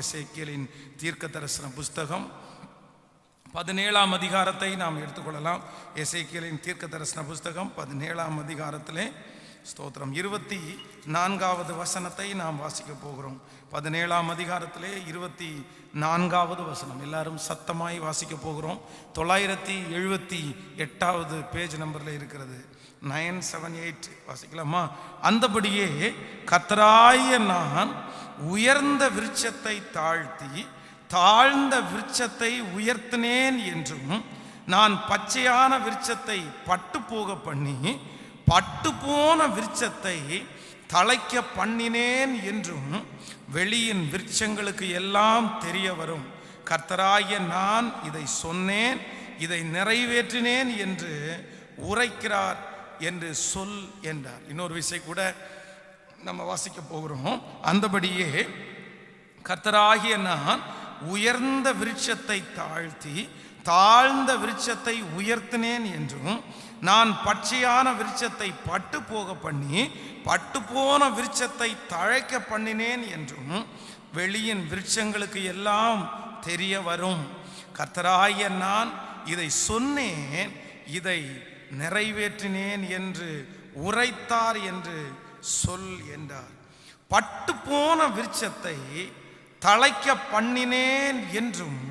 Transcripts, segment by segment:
எசேக்கியலின் தீர்க்க தரிசன புஸ்தகம். பதினேழாம் அதிகாரத்தை நாம் எடுத்துக்கொள்ளலாம். எசேக்கியலின் தீர்க்க தரிசன புஸ்தகம் பதினேழாம் அதிகாரத்திலே ஸ்தோத்திரம். இருபத்தி நான்காவது வசனத்தை நாம் வாசிக்க போகிறோம். பதினேழாம் அதிகாரத்திலே இருபத்தி நான்காவது வசனம். எல்லாரும் சத்தமாய் வாசிக்க போகிறோம். தொள்ளாயிரத்தி எழுபத்தி எட்டாவது பேஜ் நம்பரில் இருக்கிறது. நைன் செவன் எயிட் வாசிக்கலாமா? அந்தபடியே கத்தராய நான் உயர்ந்த விருட்சத்தை தாழ்த்தி தாழ்ந்த விருட்சத்தை உயர்த்தினேன் என்றும் நான் பச்சையான விருட்சத்தை பட்டு போக பண்ணி பட்டு போன விருட்சத்தை தலைக்க பண்ணினேன் என்றும் வெளியின் விருட்சங்களுக்கு எல்லாம் தெரிய வரும். கர்த்தராகிய நான் இதை சொன்னேன் இதை நிறைவேற்றினேன் என்று உரைக்கிறார் என்று சொல் என்றார். இன்னொரு விஷயம் கூட நம்ம வாசிக்க போகிறோம். அந்தபடியே கர்த்தராகிய நான் உயர்ந்த விருட்சத்தை தாழ்த்தி தாழ்ந்த விருட்சத்தை உயர்த்தினேன் என்றும் நான் பச்சையான விருட்சத்தை பட்டு போக பண்ணி பட்டு போன விருட்சத்தை தழைக்க பண்ணினேன் என்றும் வெளியின் விருட்சங்களுக்கு எல்லாம் தெரிய வரும். கர்த்தராய நான் இதை சொன்னேன் இதை நிறைவேற்றினேன் என்று உரைத்தார் என்று சொல் என்றார். பட்டு போன விருட்சத்தை தழைக்க பண்ணினேன் என்றும்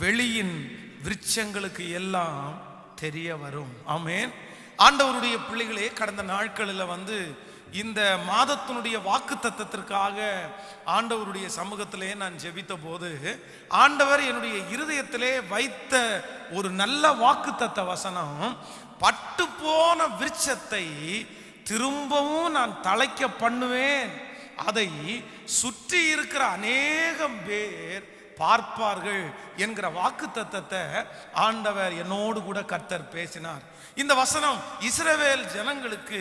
வெளியின் விருட்சங்களுக்கு எல்லாம் தெரிய வரும். ஆமேன். ஆண்டவருடைய பிள்ளைகளே கடந்த நாட்களில் வந்து இந்த மாதத்தினுடைய வாக்கு தத்தத்திற்காக ஆண்டவருடைய சமூகத்திலே நான் ஜெபித்த போது ஆண்டவர் என்னுடைய இருதயத்திலே வைத்த ஒரு நல்ல வாக்கு தத்த வசனம் பட்டு போன விருட்சத்தை திரும்பவும் நான் தலைக்க பண்ணுவேன். அதை சுற்றி இருக்கிற அநேகம் பேர் பார்ப்பார்கள் என்கிற வாக்கு தத்தத்தை ஆண்டவர் என்னோடு கூட கர்த்தர் பேசினார். இந்த வசனம் இஸ்ரவேல் ஜனங்களுக்கு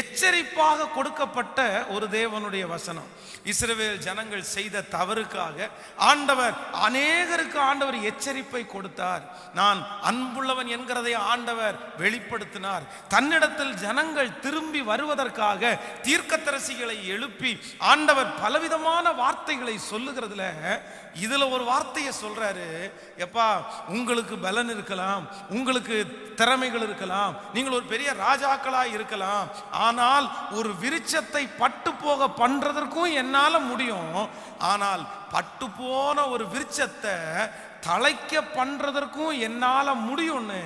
எச்சரிப்பாக கொடுக்கப்பட்ட ஒரு தேவனுடைய வசனம். இஸ்ரவேல் ஜனங்கள் செய்த தவறுக்காக ஆண்டவர் அநேகருக்கு ஆண்டவர் எச்சரிப்பை கொடுத்தார். நான் அன்புள்ளவன் என்கிறதை ஆண்டவர் வெளிப்படுத்தினார். தன்னிடத்தில் ஜனங்கள் திரும்பி வருவதற்காக தீர்க்கத்தரசிகளை எழுப்பி ஆண்டவர் பலவிதமான வார்த்தைகளை சொல்லுகிறதுல இதுல ஒரு வார்த்தையை சொல்றாரு. எப்பா உங்களுக்கு பலன் இருக்கலாம். உங்களுக்கு திறமைகள் இருக்கலாம். நீங்கள் ஒரு பெரிய ராஜாக்களா இருக்கலாம். ஆனால் ஒரு விருட்சத்தை பட்டு போக பண்றதற்கும் என்னால முடியும். ஆனால் பட்டு போன ஒரு விருட்சத்தை தலைக்க பண்றதற்கும் என்னால முடியும்னு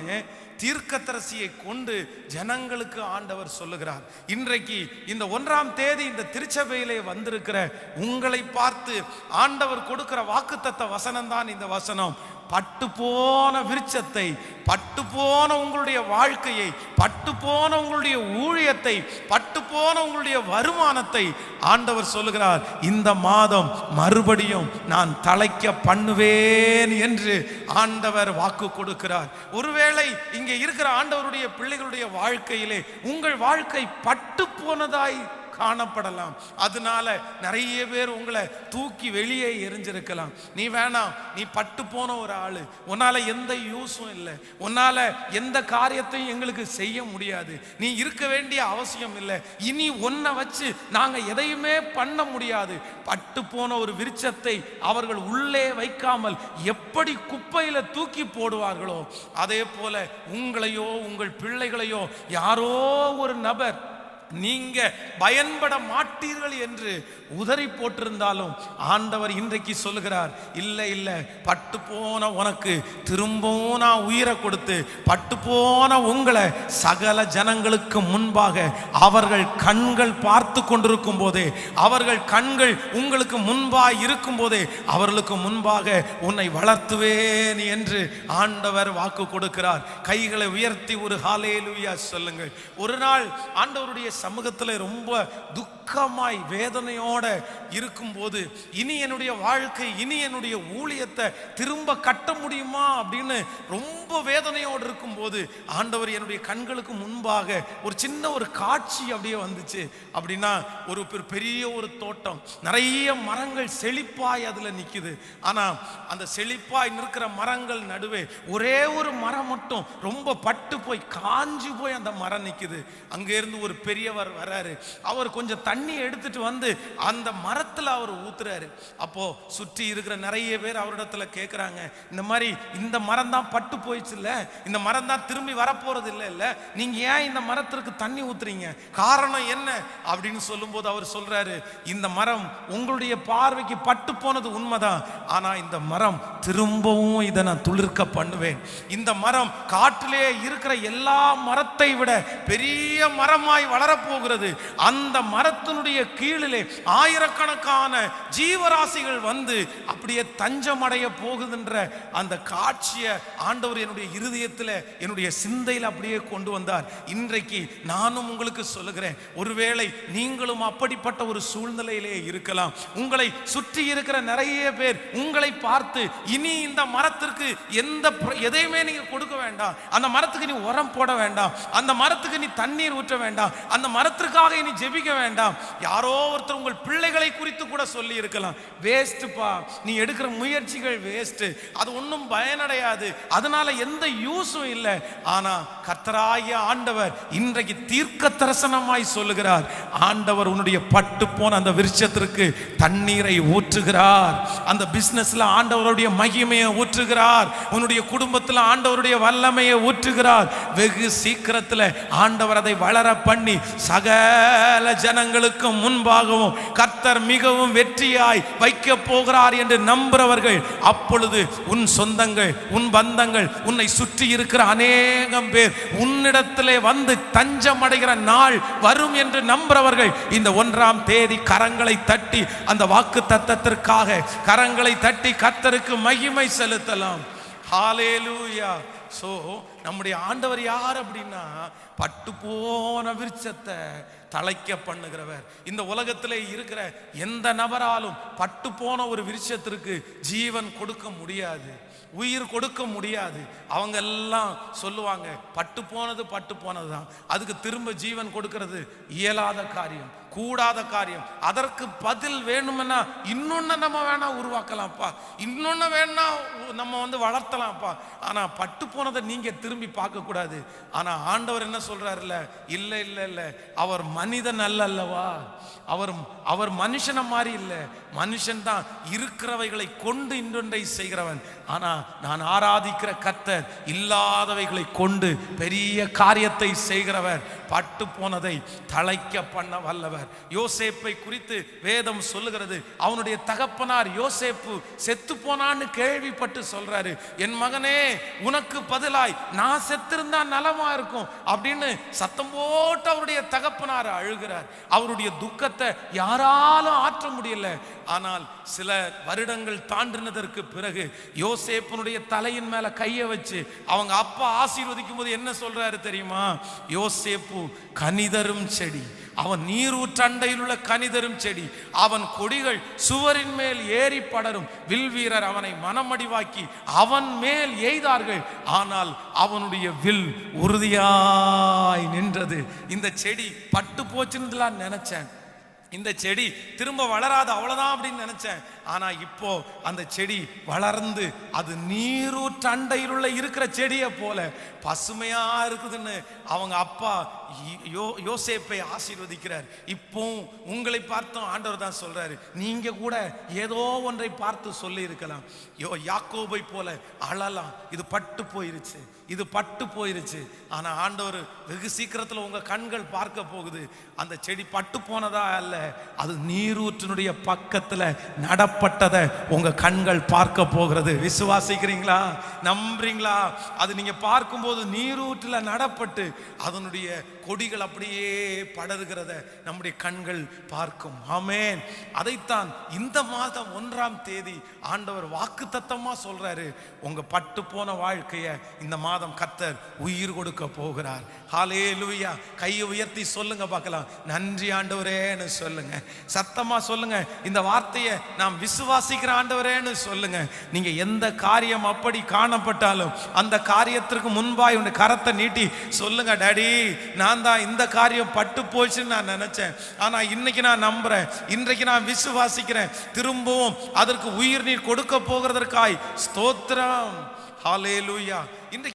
தீர்க்கத்தரசியை கொண்டு ஜனங்களுக்கு ஆண்டவர் சொல்லுகிறார். இன்றைக்கு இந்த ஒன்றாம் தேதி இந்த திருச்சபையிலே வந்திருக்கிற உங்களை பார்த்து ஆண்டவர் கொடுக்கிற வாக்குத்தத்த வசனம் தான் இந்த வசனம். பட்டு போன விருட்சத்தை பட்டு போன உங்களுடைய வாழ்க்கையை பட்டு போன உங்களுடைய ஊழியத்தை பட்டு போன உங்களுடைய வருமானத்தை ஆண்டவர் சொல்லுகிறார் இந்த மாதம் மறுபடியும் நான் தலைக்க பண்ணுவேன் என்று ஆண்டவர் வாக்கு கொடுக்கிறார். ஒருவேளை இங்கே இருக்கிற ஆண்டவருடைய பிள்ளைகளுடைய வாழ்க்கையிலே உங்கள் வாழ்க்கை பட்டு போனதாய் காணப்படலாம். அதனால நிறைய பேர் உங்களை தூக்கி வெளியே எரிஞ்சிருக்கலாம். நீ வேணாம் நீ பட்டு போன ஒரு ஆள். உன்னால எந்த யூஸும் இல்லை. உன்னால எந்த காரியத்தையும் எங்களுக்கு செய்ய முடியாது. நீ இருக்க வேண்டிய அவசியம் இல்லை. இனி ஒன்றை வச்சு நாங்கள் எதையுமே பண்ண முடியாது. பட்டு போன ஒரு விருச்சத்தை அவர்கள் உள்ளே வைக்காமல் எப்படி குப்பையில தூக்கி போடுவார்களோ அதே போல உங்களையோ உங்கள் பிள்ளைகளையோ யாரோ ஒரு நபர் நீங்க பயன்பட மாட்டீர்கள் என்று உதறி போட்டிருந்தாலும் ஆண்டவர் இன்றைக்கு சொல்லுகிறார் இல்லை இல்லை பட்டு போன உனக்கு திரும்பவும் நான் உயிரை கொடுத்து பட்டு போன உங்களை சகல ஜனங்களுக்கு முன்பாக அவர்கள் கண்கள் பார்த்து கொண்டிருக்கும் போதே அவர்கள் கண்கள் உங்களுக்கு முன்பாக இருக்கும் போதே அவர்களுக்கு முன்பாக உன்னை வளர்த்துவேன் என்று ஆண்டவர் வாக்கு கொடுக்கிறார். கைகளை உயர்த்தி ஒரு ஹாலேலுயா சொல்லுங்கள். ஒரு நாள் ஆண்டவருடைய சமூகத்தில் ரொம்ப துக்கமாய் வேதனையோட இருக்கும்போது இனி என்னுடைய வாழ்க்கை இனி என்னுடைய ஊழியத்தை திரும்ப கட்ட முடியுமா அப்படின்னு ரொம்ப வேதனையோடு இருக்கும்போது ஆண்டவர் என்னுடைய கண்களுக்கு முன்பாக ஒரு சின்ன ஒரு காட்சி அப்படியே வந்துச்சு. அப்படின்னா ஒரு பெரிய ஒரு தோட்டம். நிறைய மரங்கள் செழிப்பாய் அதுல நிக்குது. ஆனா அந்த செழிப்பாய் நிற்கிற மரங்கள் நடுவே ஒரே ஒரு மரம் மட்டும் ரொம்ப பட்டு போய் காஞ்சு போய் அந்த மரம் நிக்குது. அங்கேருந்து ஒரு பெரிய பெரியவர் வர்றாரு அவர் கொஞ்சம் தண்ணி எடுத்துட்டு வந்து அந்த மரத்தில் அவர் ஊத்துறாரு. அப்போ சுற்றி இருக்கிற நிறைய பேர் அவரிடத்துல கேட்குறாங்க இந்த மாதிரி இந்த மரம் தான் பட்டு போயிடுச்சுல்ல? இந்த மரம் தான் திரும்பி வரப்போறது இல்லை இல்லை? நீங்க ஏன் இந்த மரத்திற்கு தண்ணி ஊத்துறீங்க? காரணம் என்ன? அப்படின்னு சொல்லும்போது அவர் சொல்றாரு இந்த மரம் உங்களுடைய பார்வைக்கு பட்டு போனது உண்மைதான். ஆனா இந்த மரம் திரும்பவும் இதை நான் துளிர்க்க பண்ணுவேன். இந்த மரம் காட்டிலே இருக்கிற எல்லா மரத்தை விட பெரிய மரமாய் வளரப்போகிறது. அந்த மரத்தினுடைய கீழிலே ஆயிரக்கணக்கான ஜீவராசிகள் வந்து அப்படியே தஞ்சமடைய போகுதுன்ற அந்த காட்சியை ஆண்டவர் என்னுடைய இருதயத்தில் என்னுடைய சிந்தையில் அப்படியே கொண்டு வந்தார். இன்றைக்கு நானும் உங்களுக்கு சொல்லுகிறேன் ஒருவேளை நீங்களும் அப்படிப்பட்ட ஒரு சூழ்நிலையிலே இருக்கலாம். உங்களை சுற்றி இருக்கிற நிறைய பேர் உங்களை பார்த்து இனி இந்த மரத்திற்கு எந்த எதையுமே நீங்கள் கொடுக்க வேண்டாம். அந்த மரத்துக்கு நீ உரம் போட வேண்டாம். அந்த மரத்துக்கு நீ தண்ணீர் ஊற்ற வேண்டாம். அந்த மரத்திற்காக நீ ஜெபிக்க வேண்டாம். யாரோ ஒருத்தர் உங்கள் பிள்ளைகளை குறித்து கூட சொல்லி இருக்கலாம். வேஸ்ட்டுப்பா நீ எடுக்கிற முயற்சிகள் வேஸ்ட்டு அது ஒன்றும் பயனடையாது. அதனால எந்த யூஸும் இல்லை. ஆனா கர்த்தராகிய ஆண்டவர் இன்றைக்கு தீர்க்க தரிசனமாய் சொல்லுகிறார். ஆண்டவர் உன்னுடைய பட்டு போன அந்த விருட்சத்திற்கு தண்ணீரை ஊற்றுகிறார். அந்த பிஸ்னஸ்ல ஆண்டவருடைய மகிமையை ஊற்றுகிறார். உன்னுடைய குடும்பத்தில் ஆண்டவருடைய வல்லமையை ஊற்றுகிறார். வெகு சீக்கிரத்தில் ஆண்டவர் அதை வளர பண்ணி சகல ஜனங்களுக்கும் முன்பாகவும் கர்த்தர் மிகவும் வெற்றியாய் வைக்க போகிறார் என்று நம்புறவர்கள் அப்பொழுது உன் சொந்தங்கள் உன் பந்தங்கள் உன்னை சுற்றி இருக்கிற அநேகம் பேர் உன்னிடத்திலே வந்து தஞ்சம் அடைகிற நாள் வரும் என்று நம்புறவர்கள் இந்த ஒன்றாம் தேதி கரங்களை தட்டி அந்த வாக்கு தத்தத்திற்காக கரங்களை தட்டி கர்த்தருக்கு மகிமை செலுத்தலாம். ஹாலேலூயா ஸோ நம்முடைய ஆண்டவர் யார் அப்படின்னா பட்டு போன விருட்சத்தை தலைக்க பண்ணுகிறவர். இந்த உலகத்தில் இருக்கிற எந்த நபராலும் பட்டு போன ஒரு விருட்சத்திற்கு ஜீவன் கொடுக்க முடியாது. உயிர் கொடுக்க முடியாது. அவங்க எல்லாம் சொல்லுவாங்க பட்டு போனது பட்டு போனது தான் அதுக்கு திரும்ப ஜீவன் கொடுக்கறது இயலாத காரியம். கூடாத காரியம். அதற்கு பதில் வேணும்னா இன்னொன்று நம்ம வேணா உருவாக்கலாம்ப்பா. இன்னொன்று வேணா நம்ம வந்து வளர்த்தலாம்ப்பா. ஆனால் பட்டு போனதை நீங்கள் திரும்பி பார்க்கக்கூடாது ஆனால் ஆண்டவர் என்ன சொல்கிறாருல்ல இல்லை இல்லை இல்லை. அவர் மனிதன் அல்ல அல்லவா? அவர் அவர் மனுஷனை மாதிரி இல்லை. மனுஷன் தான் இருக்கிறவைகளை கொண்டு இன்னொன்றை செய்கிறவன். ஆனால் நான் ஆராதிக்கிற கத்தர் இல்லாதவைகளை கொண்டு பெரிய காரியத்தை செய்கிறவர். பட்டு போனதை தலைக்க பண்ண வல்லவர். யோசேப்பை குறித்து வேதம் சொல்லுகிறது. அவனுடைய தகப்பனார் யோசேப்பு செத்து போனான்னு கேள்விப்பட்டு சொல்றாரு. என் மகனே உனக்கு பதிலாய் நான் செத்திருந்தா நலமா இருக்கும் அப்படின்னு சத்தம் போட்டு அவருடைய தகப்பனார் அழுகிறார். அவருடைய துக்கத்தை யாராலும் ஆற்ற முடியல. ஆனால் சில வருடங்கள் தாண்டினதற்கு பிறகு யோசேப்பனுடைய தலையின் மேல கையை வச்சு அவங்க அப்பா ஆசீர்வதிக்கும் போது என்ன சொல்றாரு தெரியுமா? யோசேப்பு கனிதரும் செடி. அவன் நீரூற்றண்டையில் உள்ள கனிதரும் செடி. அவன் கொடிகள் சுவரின் மேல் ஏறி படரும். வில் வீரர் அவனை மனமடிவாக்கி அவன் மேல் எய்தார்கள். ஆனால் அவனுடைய வில் உறுதியாய் நின்றது. இந்த செடி பட்டு போச்சுன்னு நினைச்சேன். இந்த செடி திரும்ப வளராது அவ்வளோதான் அப்படின்னு நினச்சேன். ஆனா இப்போ அந்த செடி வளர்ந்து அது நீரூற்றண்டையிலுள்ள இருக்கிற செடியை போல பசுமையா இருக்குதுன்னு அவங்க அப்பா யோ- யோசேப்பை ஆசீர்வதிக்கிறார். இப்போ உங்களை பார்த்தும் ஆண்டவர் தான் சொல்றாரு. நீங்க கூட ஏதோ ஒன்றை பார்த்து சொல்லி இருக்கலாம் யோ யாக்கோபை போல அழலாம். இது பட்டு போயிருச்சு. இது பட்டு போயிருச்சு. ஆனா ஆண்டவர் வெகு சீக்கிரத்துல உங்க கண்கள் பார்க்க போகுது. அந்த செடி பட்டு போனதா அல்ல அது நீரூற்றினுடைய பக்கத்துல நடப்பட்டதை உங்க கண்கள் பார்க்க போகிறது. விசுவாசிக்கிறீங்களா? நம்புறீங்களா? அது நீங்க பார்க்கும்போது நீரூற்றுல நடப்பட்டு அதனுடைய கொடிகள் அப்படியே படருகிறத நம்முடைய கண்கள் பார்க்கும். ஆமேன். அதைத்தான் இந்த மாதம் ஒன்றாம் தேதி ஆண்டவர் வாக்கு தத்தமாக சொல்றாரு. உங்க பட்டு போன வாழ்க்கையை இந்த மாதம் கத்தர் உயிர் கொடுக்க போகிறார். ஹாலே லூயா கையை உயர்த்தி சொல்லுங்க பார்க்கலாம். நன்றி ஆண்டவரேன்னு சொல்லுங்க. சத்தமா சொல்லுங்க. இந்த வார்த்தையை நாம் விசுவாசிக்கிற ஆண்டவரேன்னு சொல்லுங்க. நீங்க எந்த காரியம் அப்படி காணப்பட்டாலும் அந்த காரியத்திற்கு முன்பாய் உன் கரத்தை நீட்டி சொல்லுங்க டாடி நான் தான் இந்த காரியம் பட்டு போச்சுன்னு நான் நினைச்சேன். ஆனா இன்னைக்கு நான் நம்புறேன். இன்றைக்கு நான் விசுவாசிக்கிறேன். திரும்பவும் அதற்கு உயிர் நீர் கொடுக்க போகிறதற்காய் ஸ்தோத்திரம். ஹalleluya. இன்றைக்கு